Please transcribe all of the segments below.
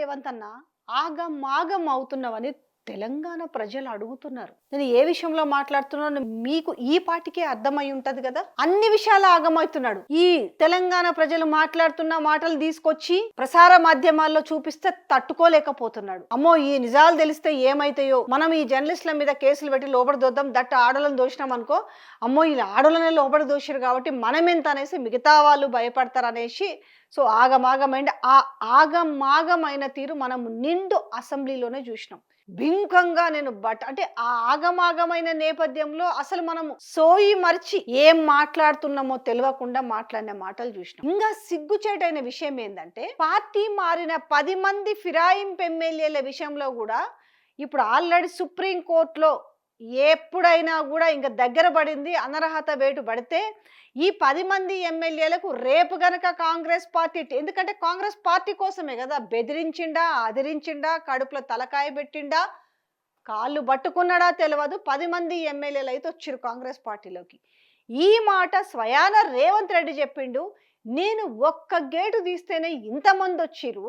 రేవంత్ అన్న ఆగమాగం అవుతున్నావని తెలంగాణ ప్రజలు అడుగుతున్నారు. నేను ఏ విషయంలో మాట్లాడుతున్నాను మీకు ఈ పాటికే అర్థమై ఉంటది కదా? అన్ని విషయాలు ఆగమవుతున్నాడు. ఈ తెలంగాణ ప్రజలు మాట్లాడుతున్న మాటలు తీసుకొచ్చి ప్రసార మాధ్యమాల్లో చూపిస్తే తట్టుకోలేకపోతున్నాడు. అమ్మో ఈ నిజాలు తెలిస్తే ఏమైతాయో? మనం ఈ జర్నలిస్టుల మీద కేసులు పెట్టి లోపల దొద్దాం దట్ట ఆడలను దోషినాం అనుకో అమ్మో ఇలా ఆడలనే లోబడి దోషారు కాబట్టి మనం ఎంత అనేసి మిగతా వాళ్ళు భయపడతారు అనేసి సో ఆగమాగమైన ఆ ఆగమాగమైన తీరు మనం నిండు అసెంబ్లీలోనే చూసినాం. బింకంగా నేను బట్ అంటే ఆ ఆగమాగమైన నేపథ్యంలో అసలు మనము సోయి మర్చి ఏం మాట్లాడుతున్నామో తెలియకుండా మాట్లాడిన మాటలు చూసినాం. ఇంకా సిగ్గుచేటైన విషయం ఏంటంటే పార్టీ మారిన పది మంది ఫిరాయింపు ఎమ్మెల్యేల విషయంలో కూడా ఇప్పుడు ఆల్రెడీ సుప్రీం కోర్టులో ఎప్పుడైనా కూడా ఇంకా దగ్గర పడింది అనర్హత వేటు పడితే ఈ పది మంది ఎమ్మెల్యేలకు రేపు గనక కాంగ్రెస్ పార్టీ ఎందుకంటే కాంగ్రెస్ పార్టీ కోసమే కదా బెదిరించిండా అదిరించిండా కడుపులో తలకాయ పెట్టిండా కాళ్ళు పట్టుకున్నాడా తెలియదు పది మంది ఎమ్మెల్యేలు అయితే వచ్చారు కాంగ్రెస్ పార్టీలోకి. ఈ మాట స్వయాన రేవంత్ రెడ్డి చెప్పిండు నేను ఒక్క గేటు తీస్తేనే ఇంతమంది వచ్చిరు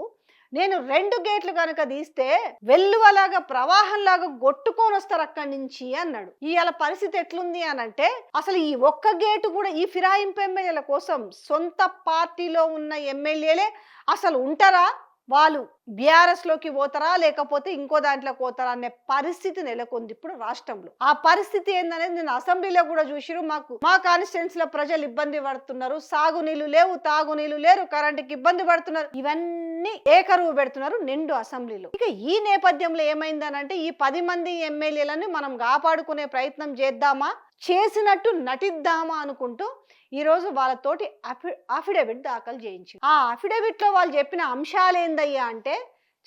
నేను రెండు గేట్లు కనుక తీస్తే వెల్లువలాగా ప్రవాహంలాగా కొట్టుకొని వస్తారు అక్కడి నుంచి అన్నాడు. ఇవాళ పరిస్థితి ఎట్లుంది అని అంటే అసలు ఈ ఒక్క గేటు కూడా ఈ ఫిరాయింపు ఎమ్మెల్యేల కోసం సొంత పార్టీలో ఉన్న ఎమ్మెల్యేలే అసలు ఉంటారా? వాళ్ళు బీఆర్ఎస్లోకి పోతారా? లేకపోతే ఇంకో దాంట్లోకి పోతారా? అనే పరిస్థితి నెలకొంది ఇప్పుడు రాష్ట్రంలో. ఆ పరిస్థితి ఏందనేది నేను అసెంబ్లీలో కూడా చూసిరు. మాకు మా కాన్స్టిట్యున్సీ లో ప్రజలు ఇబ్బంది పడుతున్నారు. సాగునీళ్ళు లేవు తాగునీళ్ళు లేరు కరెంటుకి ఇబ్బంది పడుతున్నారు. ఇవన్నీ ఏకరువు పెడుతున్నారు నిండు అసెంబ్లీలో. ఇక ఈ నేపథ్యంలో ఏమైందనంటే ఈ పది మంది ఎమ్మెల్యేలను మనం కాపాడుకునే ప్రయత్నం చేద్దామా? చేసినట్టు నటిద్దామా అనుకుంటూ ఈరోజు వాళ్ళతోటి అఫి అఫిడవిట్ దాఖలు చేయించి ఆ అఫిడవిట్లో వాళ్ళు చెప్పిన అంశాలు ఏందయ్యా అంటే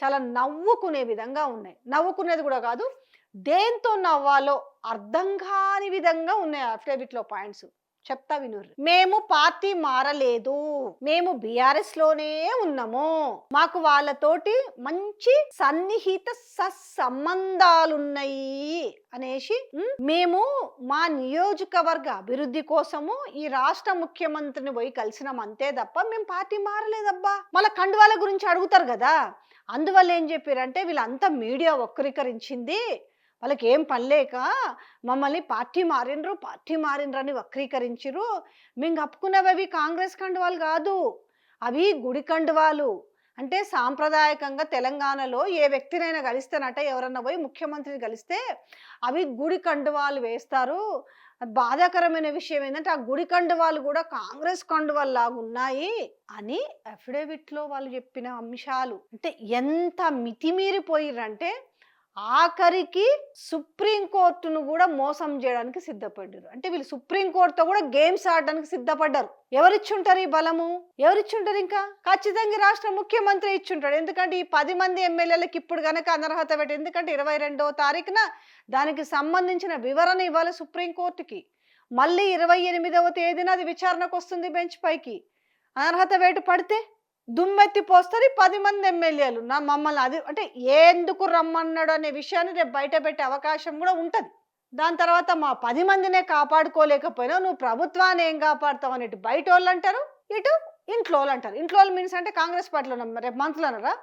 చాలా నవ్వుకునే విధంగా ఉన్నాయి. నవ్వుకునేది కూడా కాదు దేంతో నవ్వాలో అర్థం కాని విధంగా ఉన్నాయి అఫిడవిట్లో పాయింట్స్. చెప్తా వినుర్రి. మేము పార్టీ మారలేదు. మేము బీఆర్ఎస్లోనే ఉన్నాము. మాకు వాళ్ళతోటి మంచి సన్నిహిత సత్సంబంధాలున్నాయి అనేసి మేము మా నియోజకవర్గ అభివృద్ధి కోసము ఈ రాష్ట్ర ముఖ్యమంత్రిని పోయి కలిసినాం అంతే తప్ప మేము పార్టీ మారలేదబ్బా. మళ్ళీ కండువాల గురించి అడుగుతారు కదా. అందువల్ల ఏం చెప్పారంటే వీళ్ళంతా మీడియా వక్రీకరించింది. వాళ్ళకి ఏం పనిలేక మమ్మల్ని పార్టీ మారినరు పార్టీ మారిండ్రు అని వక్రీకరించిరు మేము కప్పుకున్నవి అవి కాంగ్రెస్ కండువాలు కాదు అవి గుడి కండువాలు. అంటే సాంప్రదాయకంగా తెలంగాణలో ఏ వ్యక్తినైనా కలిస్తేనట ఎవరన్నా పోయి ముఖ్యమంత్రిని కలిస్తే అవి గుడి కండువాలు వేస్తారు. బాధాకరమైన విషయం ఏంటంటే ఆ గుడి కండువాలు కూడా కాంగ్రెస్ కండువాలు లాగా ఉన్నాయి అని అఫిడవిట్లో వాళ్ళు చెప్పిన అంశాలు. అంటే ఎంత మితిమీరిపోయిర్రంటే ఆఖరికి సుప్రీంకోర్టును కూడా మోసం చేయడానికి సిద్ధపడ్డారు. అంటే వీళ్ళు సుప్రీంకోర్టుతో కూడా గేమ్స్ ఆడడానికి సిద్ధపడ్డారు. ఎవరిచ్చుంటారు ఈ బలము? ఎవరిచ్చుంటారు ఇంకా? ఖచ్చితంగా రాష్ట్ర ముఖ్యమంత్రి ఇచ్చుంటాడు. ఎందుకంటే ఈ పది మంది ఎమ్మెల్యేలకు ఇప్పుడు కనుక అనర్హత పెట్టి ఎందుకంటే ఇరవై రెండవ తారీఖున దానికి సంబంధించిన వివరణ ఇవ్వాలి సుప్రీంకోర్టుకి మళ్ళీ ఇరవై ఎనిమిదవ తేదీన అది విచారణకు వస్తుంది బెంచ్ పైకి. అనర్హత వేటు పడితే దుమ్మెత్తి పోస్తారు పది మంది ఎమ్మెల్యేలు. నా మమ్మల్ని అది అంటే ఎందుకు రమ్మన్నాడు అనే విషయాన్ని రేపు బయట పెట్టే అవకాశం కూడా ఉంటుంది. దాని తర్వాత మా పది మందినే కాపాడుకోలేకపోయినా నువ్వు ప్రభుత్వాన్ని ఏం కాపాడుతావు అనేటి బయట వాళ్ళు అంటారు ఇటు ఇంట్లో వాళ్ళు అంటారు. ఇంట్లో వాళ్ళు మీన్స్ అంటే కాంగ్రెస్ పార్టీలో రేపు మంత్రులు అన్నారా?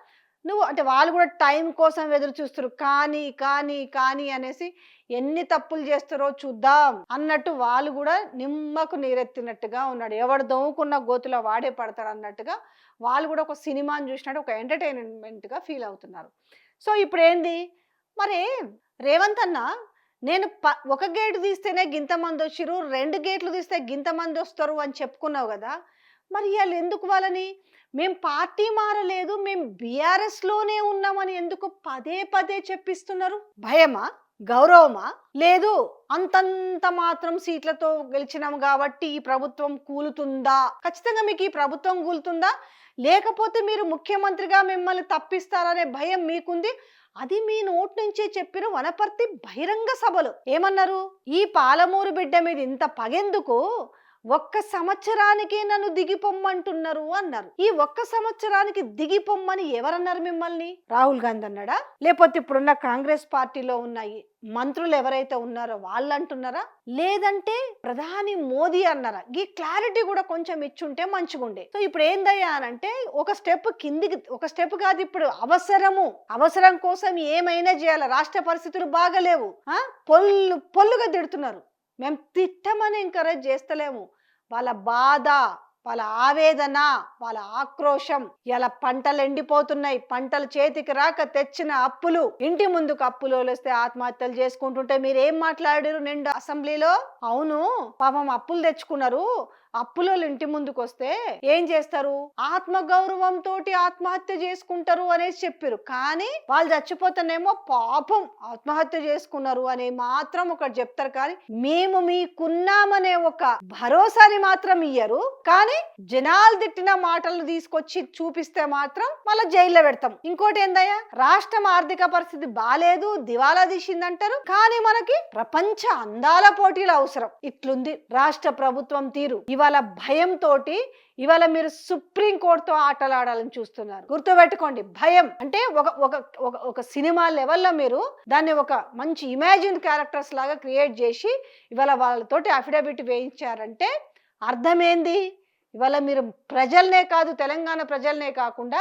నువ్వు అంటే వాళ్ళు కూడా టైం కోసం ఎదురు చూస్తారు కానీ కానీ కానీ అనేసి ఎన్ని తప్పులు చేస్తారో చూద్దాం అన్నట్టు వాళ్ళు కూడా నిమ్మకు నీరెత్తినట్టుగా ఉన్నాడు. ఎవడు దొంగకున్న గోతులో వాడే పడతాడు అన్నట్టుగా వాళ్ళు కూడా ఒక సినిమాని చూసినట్టు ఒక ఎంటర్టైన్మెంట్గా ఫీల్ అవుతున్నారు. సో ఇప్పుడు ఏంది మరి రేవంత్ అన్న నేను ప ఒక గేటు తీస్తేనే గింతమంది వచ్చిరు రెండు గేట్లు తీస్తే గింతమంది వస్తారు అని చెప్పుకున్నావు కదా? మరి వాళ్ళు ఎందుకు వాళ్ళని? మేము పార్టీ మారలేదు మేము బీఆర్ఎస్లోనే ఉన్నామని ఎందుకు పదే పదే చెప్పిస్తున్నారు? భయమా? గౌరవమా? లేదు. అంతంత మాత్రం సీట్లతో గెలిచినాం కాబట్టి ఈ ప్రభుత్వం కూలుతుందా? ఖచ్చితంగా మీకు ఈ ప్రభుత్వం కూలుతుందా? లేకపోతే మీరు ముఖ్యమంత్రిగా మిమ్మల్ని తప్పిస్తారనే భయం మీకుంది? అది మీ నోటి నుంచే చెప్పిన వనపర్తి బహిరంగ సభలో. ఏమన్నారు? ఈ పాలమూరు బిడ్డ మీద ఇంత పగెందుకు? ఒక్క సంవత్సరానికి నన్ను దిగిపొమ్మంటున్నారు అన్నారు. ఈ ఒక్క సంవత్సరానికి దిగిపొమ్మని ఎవరన్నారు మిమ్మల్ని? రాహుల్ గాంధీ అన్నాడా? లేకపోతే ఇప్పుడున్న కాంగ్రెస్ పార్టీలో ఉన్నాయి మంత్రులు ఎవరైతే ఉన్నారో వాళ్ళు అంటున్నారా లేదంటే ప్రధాని మోదీ అన్నారా? ఈ క్లారిటీ కూడా కొంచెం ఇచ్చుంటే మంచిగుండే. సో ఇప్పుడు ఏందయ్యా అనంటే ఒక స్టెప్ కిందికి ఒక స్టెప్ కాదు ఇప్పుడు అవసరము. అవసరం కోసం ఏమైనా చేయాలి? రాష్ట్ర పరిస్థితులు బాగలేవు. పొల్లు పొల్లుగా తిడుతున్నారు. మేము తిట్టమని ఎంకరేజ్ చేస్తలేము. వాళ్ళ బాధ వాళ్ళ ఆవేదన వాళ్ళ ఆక్రోశం ఇలా పంటలు ఎండిపోతున్నాయి. పంటలు చేతికి రాక తెచ్చిన అప్పులు ఇంటి ముందుకు అప్పులు వస్తే ఆత్మహత్యలు చేసుకుంటుంటే మీరు ఏం మాట్లాడారు నిండు అసెంబ్లీలో? అవును పాపం అప్పులు తెచ్చుకున్నారు. అప్పులో ఇంటి ముందుకు వస్తే ఏం చేస్తారు? ఆత్మ గౌరవం తోటి ఆత్మహత్య చేసుకుంటారు అనేసి చెప్పారు. కానీ వాళ్ళు చచ్చిపోతేనేమో పాపం ఆత్మహత్య చేసుకున్నారు అని మాత్రం ఒకటి చెప్తారు. కానీ మేము మీకున్నామనే ఒక భరోసాని మాత్రం ఇయ్యరు. కానీ జనాలు తిట్టిన మాటలు తీసుకొచ్చి చూపిస్తే మాత్రం మళ్ళీ జైల్లో పెడతాం. ఇంకోటి ఏందయ్యా? రాష్ట్రం ఆర్థిక పరిస్థితి బాలేదు దివాలా తీసిందంటారు. కానీ మనకి ప్రపంచ అందాల పోటీలు అవసరం. ఇట్లుంది. రాష్ట్ర ప్రభుత్వం తీరు. ఇవాళ భయంతో ఇవాళ మీరు సుప్రీం కోర్టుతో ఆటలాడాలని చూస్తున్నారు. గుర్తుపెట్టుకోండి. భయం అంటే ఒక ఒక ఒక ఒక సినిమా లెవెల్లో మీరు దాన్ని ఒక మంచి ఇమాజిన్ క్యారెక్టర్స్ లాగా క్రియేట్ చేసి ఇవాళ వాళ్ళతోటి అఫిడవిట్ వేయించారంటే అర్థమేంది? ఇవాళ మీరు ప్రజల్నే కాదు తెలంగాణ ప్రజల్నే కాకుండా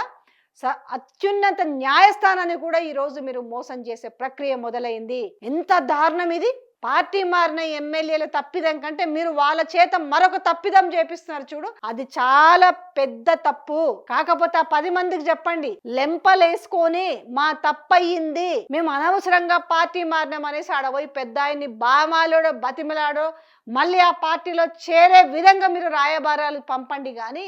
స అత్యున్నత న్యాయస్థానాన్ని కూడా ఈరోజు మీరు మోసం చేసే ప్రక్రియ మొదలైంది. ఎంత దారుణం ఇది! పార్టీ మారిన ఎమ్మెల్యేల తప్పిదం కంటే మీరు వాళ్ళ చేత మరొక తప్పిదం చేపిస్తున్నారు చూడు. అది చాలా పెద్ద తప్పు. కాకపోతే ఆ పది మందికి చెప్పండి. లెంపలేసుకొని మా తప్పయింది మేము అనవసరంగా పార్టీ మారినాం అనేసి ఆడబోయి పెద్ద ఆయన్ని బామాలోడో బతిమలాడో మళ్ళీ ఆ పార్టీలో చేరే విధంగా మీరు రాయబారాలు పంపండి కానీ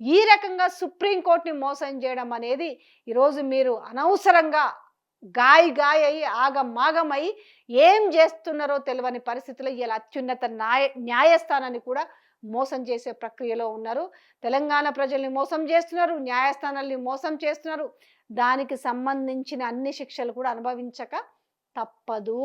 ఈ రకంగా సుప్రీంకోర్టుని మోసం చేయడం అనేది ఈరోజు మీరు అనవసరంగా గాయ గాయ అయి ఆగమాగమై ఏం చేస్తున్నారో తెలియని పరిస్థితిలో ఇలా అత్యున్నత న్యాయ న్యాయస్థానాన్ని కూడా మోసం చేసే ప్రక్రియలో ఉన్నారు. తెలంగాణ ప్రజల్ని మోసం చేస్తున్నారు న్యాయస్థానాల్ని మోసం చేస్తున్నారు. దానికి సంబంధించిన అన్ని శిక్షలు కూడా అనుభవించక తప్పదు.